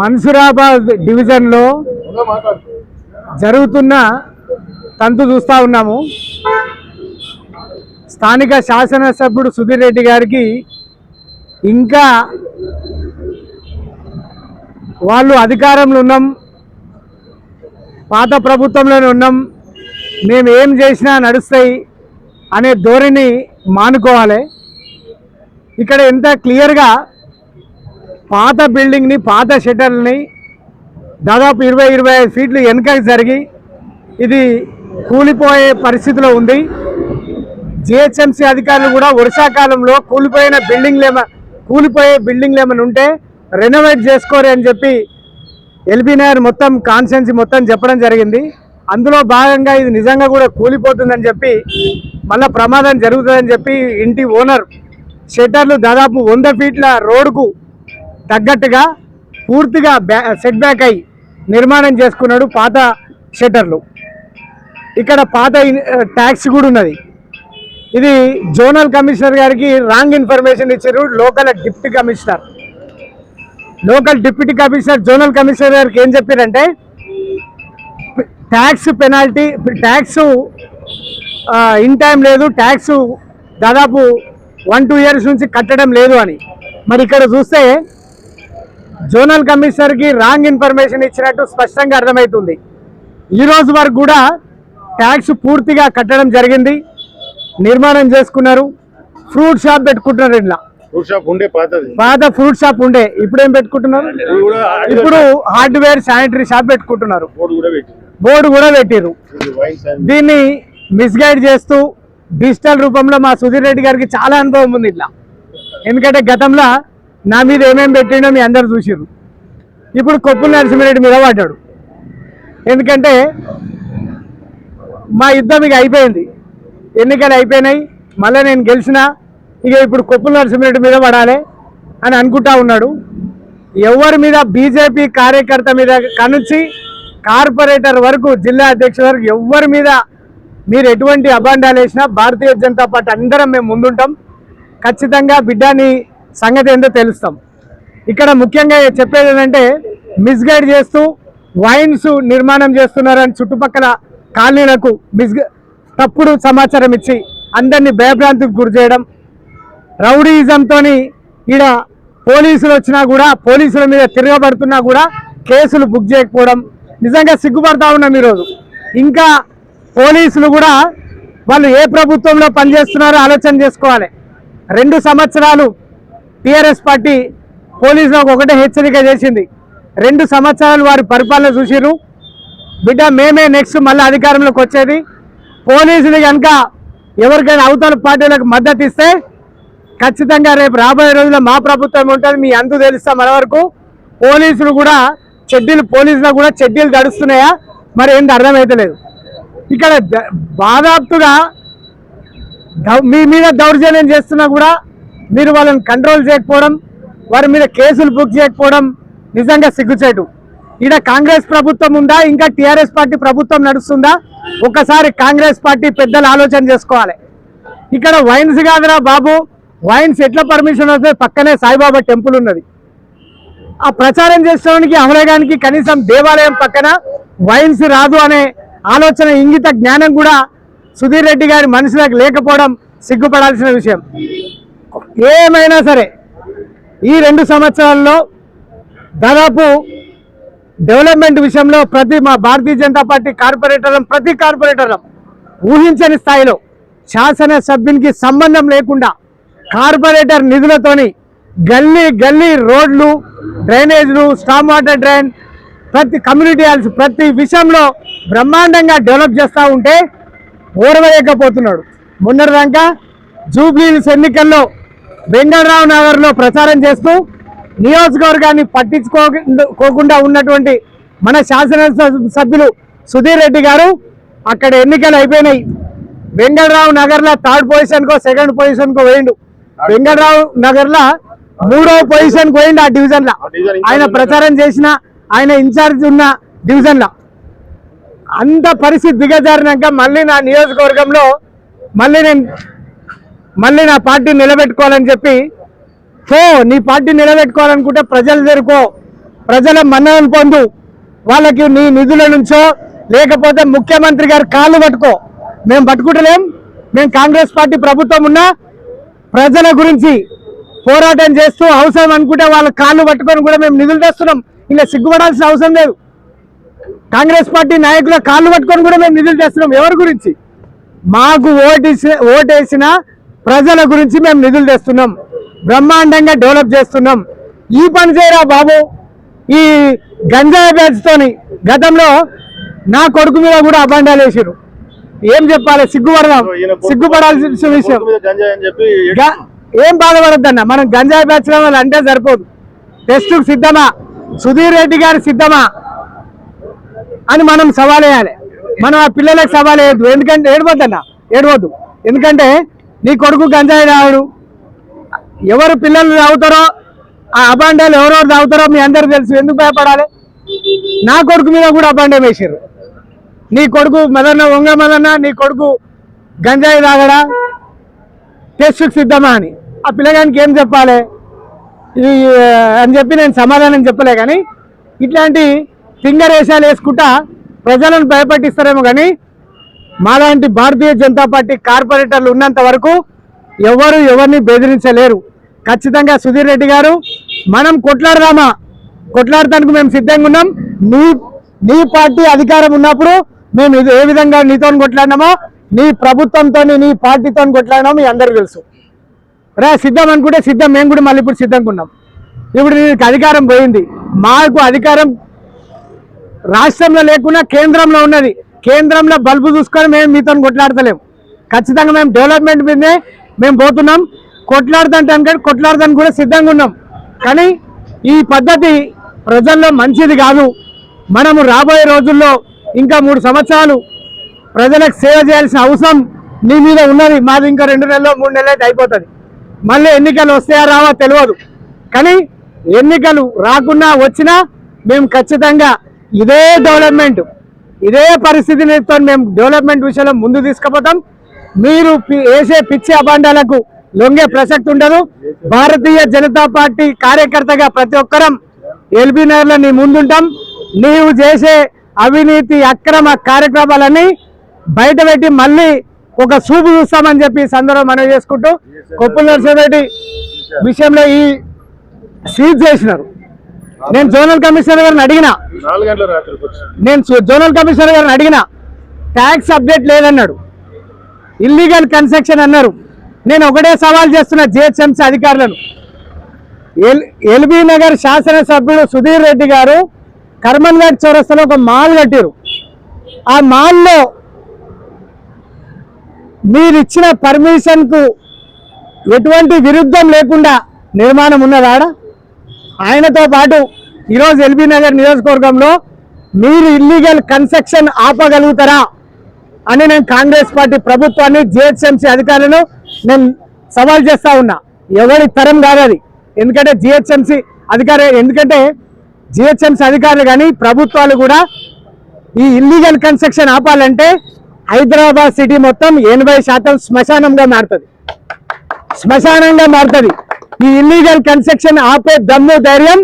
మన్సూరాబాద్ డివిజన్లో జరుగుతున్న తంతు చూస్తూ ఉన్నాము. స్థానిక శాసనసభ్యుడు సుధీర్ రెడ్డి గారికి ఇంకా వాళ్ళు అధికారంలో ఉన్నాం పాత ప్రభుత్వంలోనే ఉన్నాం మేము ఏం చేసినా నడుస్తాయి అనే ధోరణి మానుకోవాలి. ఇక్కడ ఎంత క్లియర్గా పాత బిల్డింగ్ని పాత షట్టర్ని దాదాపు ఇరవై ఇరవై ఐదు ఫీట్లు వెనకకి జరిగి ఇది కూలిపోయే పరిస్థితిలో ఉంది. జిహెచ్ఎంసీ అధికారులు కూడా వర్షాకాలంలో కూలిపోయిన బిల్డింగ్లు ఏమ కూలిపోయే బిల్డింగ్లు ఏమైనా ఉంటే రెనోవేట్ చేసుకోరు అని చెప్పి ఎల్బీ నగర్ మొత్తం కాన్స్టెన్సీ మొత్తం చెప్పడం జరిగింది. అందులో భాగంగా ఇది నిజంగా కూడా కూలిపోతుందని చెప్పి మళ్ళీ ప్రమాదం జరుగుతుందని చెప్పి ఇంటి ఓనర్ షెటర్లు దాదాపు వంద ఫీట్ల రోడ్డుకు తగ్గట్టుగా పూర్తిగా బ్యా సెట్ బ్యాక్ అయి నిర్మాణం చేసుకున్నాడు పాత షట్టర్లు ఇక్కడ పాత ఇన్- ట్యాక్స్ కూడా ఉన్నది. ఇది జోనల్ కమిషనర్ గారికి రాంగ్ ఇన్ఫర్మేషన్ ఇచ్చారు local deputy commissioner. Local deputy commissioner zonal commissioner గారికి ఏం చెప్పారంటే tax penalty tax in time లేదు ట్యాక్స్ దాదాపు వన్ టూ ఇయర్స్ నుంచి కట్టడం లేదు అని. మరి ఇక్కడ చూస్తే జోనల్ కమిషనర్కి రాంగ్ ఇన్ఫర్మేషన్ ఇచ్చినట్టు స్పష్టంగా అర్థమవుతుంది. ఈ రోజు వరకు కూడా ట్యాక్స్ పూర్తిగా కట్టడం జరిగింది. నిర్మాణం చేసుకున్నారు. ఫ్రూట్ షాప్ పెట్టుకుంటున్నారు ఇట్లా. పాత ఫ్రూట్ షాప్ ఉండే. ఇప్పుడు ఏం పెట్టుకుంటున్నారు? ఇప్పుడు హార్డ్వేర్ శానిటరీ షాప్ పెట్టుకుంటున్నారు. బోర్డు కూడా పెట్టి బోర్డు కూడా పెట్టిర్రు. ఇది వైన్స్ అండ్ దీన్ని మిస్గైడ్ చేస్తూ డిజిటల్ రూపంలో మా సుధీర్ రెడ్డి గారికి చాలా అనుభవం ఉంది ఇట్లా. ఎందుకంటే గతంలో నా మీద ఏమేమి పెట్టిండో మీ అందరు చూసిర్రు. ఇప్పుడు కొప్పుల నరసింహారెడ్డి మీద పడ్డాడు. ఎందుకంటే మా యుద్ధం ఇక అయిపోయింది. ఎన్నికలు అయిపోయినాయి. మళ్ళీ నేను గెలిచిన ఇక ఇప్పుడు కొప్పుల నరసింహారెడ్డి మీద పడాలి అని అనుకుంటా ఉన్నాడు. ఎవరి మీద బీజేపీ కార్యకర్త మీద కనుంచి కార్పొరేటర్ వరకు జిల్లా అధ్యక్షుల వరకు ఎవరి మీద మీరు ఎటువంటి అభాండాలు వేసినా భారతీయ జనతా పార్టీ అందరం మేము ముందుంటాం. ఖచ్చితంగా బిడ్డాని సంగతి ఏందో తెలుస్తాం. ఇక్కడ ముఖ్యంగా చెప్పేది ఏంటంటే మిస్గైడ్ చేస్తూ వైన్స్ నిర్మాణం చేస్తున్నారని చుట్టుపక్కల కాలనీలకు మిస్ తప్పుడు సమాచారం ఇచ్చి అందరినీ భయభ్రాంతికి గురి చేయడం రౌడీయిజంతో ఈడ పోలీసులు వచ్చినా కూడా పోలీసుల మీద తిరగబడుతున్నా కూడా కేసులు బుక్ చేయకపోవడం నిజంగా సిగ్గుపడతా ఉన్నాం ఈరోజు. ఇంకా పోలీసులు కూడా వాళ్ళు ఏ ప్రభుత్వంలో పనిచేస్తున్నారో ఆలోచన చేసుకోవాలి. రెండు సంవత్సరాలు టీఆర్ఎస్ పార్టీ పోలీసులకు ఒకటే హెచ్చరిక చేసింది. రెండు సంవత్సరాలు వారి పరిపాలన చూసిరు బిడ్డ మేమే నెక్స్ట్ మళ్ళీ అధికారంలోకి వచ్చేది. పోలీసులు కనుక ఎవరికైనా అవతల పార్టీలకు మద్దతు ఇస్తే ఖచ్చితంగా రేపు రాబోయే రోజుల్లో మా ప్రభుత్వం ఉంటుంది మీ అందు తెలుస్తాం మన వరకు. పోలీసులు కూడా చెడ్డీలు పోలీసులు కూడా చెడ్డీలు గడుస్తున్నాయా మరి ఏంది అర్థమైతలేదు. ఇక్కడ బాధాప్తుగా మీ మీద దౌర్జన్యం చేస్తున్నా కూడా మీరు వాళ్ళని కంట్రోల్ చేయకపోవడం వారి మీద కేసులు బుక్ చేయకపోవడం నిజంగా సిగ్గుచేటు. ఈడ కాంగ్రెస్ ప్రభుత్వం ఉందా? ఇంకా టిఆర్ఎస్ పార్టీ ప్రభుత్వం నడుస్తుందా? ఒకసారి కాంగ్రెస్ పార్టీ పెద్దలు ఆలోచన చేసుకోవాలి. ఇక్కడ వైన్స్ కాదురా బాబు. వైన్స్ ఎట్లా పర్మిషన్ వస్తుంది పక్కనే సాయిబాబా టెంపుల్ ఉన్నది. ఆ ప్రచారం చేసేవానికి అమరగానికి కనీసం దేవాలయం పక్కన వైన్స్ రాదు అనే ఆలోచన ఇంగిత జ్ఞానం కూడా సుధీర్ రెడ్డి గారి మనసులకు లేకపోవడం సిగ్గుపడాల్సిన విషయం. ఏమైనా సరే ఈ రెండు సంవత్సరాల్లో దాదాపు డెవలప్మెంట్ విషయంలో ప్రతి మా భారతీయ జనతా పార్టీ కార్పొరేటర్లం ప్రతి కార్పొరేటర్లం ఊహించని స్థాయిలో శాసనసభ్యునికి సంబంధం లేకుండా కార్పొరేటర్ నిధులతోని గల్లీ గల్లీ రోడ్లు డ్రైనేజ్లు స్టామ్ వాటర్ డ్రైన్ ప్రతి కమ్యూనిటీ హాల్స్ ప్రతి విషయంలో బ్రహ్మాండంగా డెవలప్ చేస్తూ ఉంటే ఓర్వలేకపోతున్నాడు. మొన్నటిదాకా జూబ్లీహిల్స్ ఎన్నికల్లో వెంకటరావు నగర్లో ప్రచారం చేస్తూ నియోజకవర్గాన్ని పట్టించుకోకుండా ఉన్నటువంటి మన శాసన సభ్యులు సుధీర్ రెడ్డి గారు అక్కడ ఎన్నికలు అయిపోయినాయి. వెంకటరావు నగర్లో థర్డ్ పొజిషన్ కో సెకండ్ పొజిషన్ కో పోయిండు. వెంకటరావు నగర్లో మూడో పొజిషన్ పోయిండు ఆ డివిజన్లో ఆ డివిజన్ ఇన్ఛార్జ్ ఆయన. ప్రచారం చేసిన ఆయన ఇన్ఛార్జ్ ఉన్న డివిజన్లో అంత పరిస్థితి దిగజారినాక మళ్ళీ నా నియోజకవర్గంలో మళ్ళీ నేను మళ్ళీ నా పార్టీ నిలబెట్టుకోవాలని చెప్పి సో నీ పార్టీ నిలబెట్టుకోవాలనుకుంటే ప్రజలు తెరుకో. ప్రజల మన్నలను పొందు. వాళ్ళకి నీ నిధుల నుంచో లేకపోతే ముఖ్యమంత్రి గారు కాళ్ళు పట్టుకో. మేము పట్టుకుంటలేం మేము కాంగ్రెస్ పార్టీ ప్రభుత్వం ఉన్నా ప్రజల గురించి పోరాటం చేస్తూ అవసరం అనుకుంటే వాళ్ళ కాళ్ళు పట్టుకొని కూడా మేము నిధులు తెస్తున్నాం. ఇలా సిగ్గుపడాల్సిన అవసరం లేదు. కాంగ్రెస్ పార్టీ నాయకుల కాళ్ళు పట్టుకొని కూడా మేము నిధులు తెస్తున్నాం. ఎవరి గురించి? మాకు ఓటేసి ఓటేసిన ప్రజల గురించి మేము నిధులు తెస్తున్నాం. బ్రహ్మాండంగా డెవలప్ చేస్తున్నాం. ఈ పని చేయరా బాబు? ఈ గంజాయి బ్యాచ్ తోని గతంలో నా కొడుకు మీద కూడా అబండాలు వేసారు ఏం చెప్పాలి? సిగ్గుపడదాం. సిగ్గుపడాల్సిన విషయం. ఏం బాధపడద్దన్న. మనం గంజాయి బ్యాచ్ వాళ్ళు అంటే సరిపోదు. టెస్ట్ సిద్ధమా? సుధీర్ రెడ్డి గారి సిద్ధమా? అని మనం సవాల్ వేయాలి మనం ఆ పిల్లలకు సవాల్ వేయద్దు ఎందుకంటే ఏడవద్దన్న. ఏడవద్దు. ఎందుకంటే నీ కొడుకు గంజాయి తాగుడు. ఎవరు పిల్లలు తాగుతారో ఆ అబాండాలు ఎవరెవరు తాగుతారో మీ అందరికి తెలుసు. ఎందుకు భయపడాలి? నా కొడుకు మీద కూడా అబాండం వేసారు నీ కొడుకు మదన్న వంగ మదన్న నీ కొడుకు గంజాయి తాగడా? టెస్ట్కి సిద్ధమా అని. ఆ పిల్లగానికి ఏం చెప్పాలి? ఇది అని చెప్పి నేను సమాధానం చెప్పలే కానీ ఇట్లాంటి ఫింగర్ వేషాలు వేసుకుంటా ప్రజలను భయపట్టిస్తారేమో కానీ మాలాంటి భారతీయ జనతా పార్టీ కార్పొరేటర్లు ఉన్నంత వరకు ఎవరు ఎవరిని బెదిరించలేరు. ఖచ్చితంగా సుధీర్ రెడ్డి గారు మనం కొట్లాడదామా? కొట్లాడటానికి మేము సిద్ధంగా ఉన్నాం. నీ నీ పార్టీ అధికారం ఉన్నప్పుడు మేము ఇది ఏ విధంగా నీతో కొట్లాడినామో నీ ప్రభుత్వంతో నీ పార్టీతో కొట్లాడినామో మీ అందరికీ తెలుసు. రా సిద్ధం అనుకుంటే సిద్ధం. మేము కూడా మళ్ళీ ఇప్పుడు సిద్ధంగా ఉన్నాం. ఇప్పుడు నీకు అధికారం పోయింది. మాకు అధికారం రాష్ట్రంలో లేకున్నా కేంద్రంలో ఉన్నది. కేంద్రంలో బల్బు చూసుకొని మేము మీతో కొట్లాడతలేము ఖచ్చితంగా మేము డెవలప్మెంట్ మీదే మేము పోతున్నాం. కొట్లాడదంటే అంటే కొట్లాడదానికి కూడా సిద్ధంగా ఉన్నాం. కానీ ఈ పద్ధతి ప్రజల్లో మంచిది కాదు. మనము రాబోయే రోజుల్లో ఇంకా మూడు సంవత్సరాలు ప్రజలకు సేవ చేయాల్సిన అవసరం నీ మీద ఉన్నది. మాది ఇంకా రెండు నెలలో మూడు నెలలు అయితే అయిపోతుంది. మళ్ళీ ఎన్నికలు వస్తాయా రావా తెలియదు. కానీ ఎన్నికలు రాకున్నా వచ్చినా మేము ఖచ్చితంగా ఇదే డెవలప్మెంట్. ఇదే పరిస్థితితో మేము డెవలప్మెంట్ విషయంలో ముందు తీసుకుపోతాం. మీరు వేసే పిచ్చి అభాండాలకు లొంగే ప్రసక్తి ఉండదు. భారతీయ జనతా పార్టీ కార్యకర్తగా ప్రతి ఒక్కరం ఎల్బీ నగర్లో నీ ముందుంటాం. నీవు చేసే అవినీతి అక్రమ కార్యక్రమాలన్నీ బయట పెట్టి మళ్ళీ ఒక చూపు చూస్తామని చెప్పి సందర్భం మనం చేసుకుంటూ కొప్పుల నరసింహరెడ్డి విషయంలో ఈ సీజ్ చేసినారు. నేను జోనల్ కమిషనర్ గారిని అడిగిన. నేను జోనల్ కమిషనర్ గారిని అడిగిన ట్యాక్స్ అప్డేట్ లేదన్నాడు. ఇల్లీగల్ కన్స్ట్రక్షన్ అన్నారు. నేను ఒకటే సవాల్ చేస్తున్న జిహెచ్ఎంసీ అధికారులను. ఎల్ ఎల్బీ నగర్ శాసనసభ్యుడు సుధీర్ రెడ్డి గారు కర్మన్ ఘాట్ చౌరస్తాలో ఒక మాల్ కట్టారు. ఆ మాల్లో మీరు ఇచ్చిన పర్మిషన్కు ఎటువంటి విరుద్ధం లేకుండా నిర్మాణం ఉన్నదా ఆడ ఆయనతో పాటు ఈరోజు ఎల్బీ నగర్ నియోజకవర్గంలో మీరు ఇల్లీగల్ కన్స్ట్రక్షన్ ఆపగలుగుతారా అని నేను కాంగ్రెస్ పార్టీ ప్రభుత్వాన్ని జిహెచ్ఎంసీ అధికారులను నేను సవాల్ చేస్తా ఉన్నా. ఎవరి తరం కాదు అది. ఎందుకంటే జిహెచ్ఎంసీ అధికారి ఎందుకంటే జిహెచ్ఎంసీ అధికారులు కానీ ప్రభుత్వాలు కూడా ఈ ఇల్లీగల్ కన్స్ట్రక్షన్ ఆపాలంటే హైదరాబాద్ సిటీ మొత్తం ఎనభై శాతం శ్మశానంగా మారుతుంది. శ్మశానంగా మారుతుంది. ఈ ఇల్లీగల్ కన్స్ట్రక్షన్ ఆపే దమ్ము ధైర్యం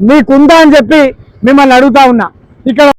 మీకుందా అని చెప్పి మిమ్మల్ని అడుగుతా ఉన్నా. ఇక్కడ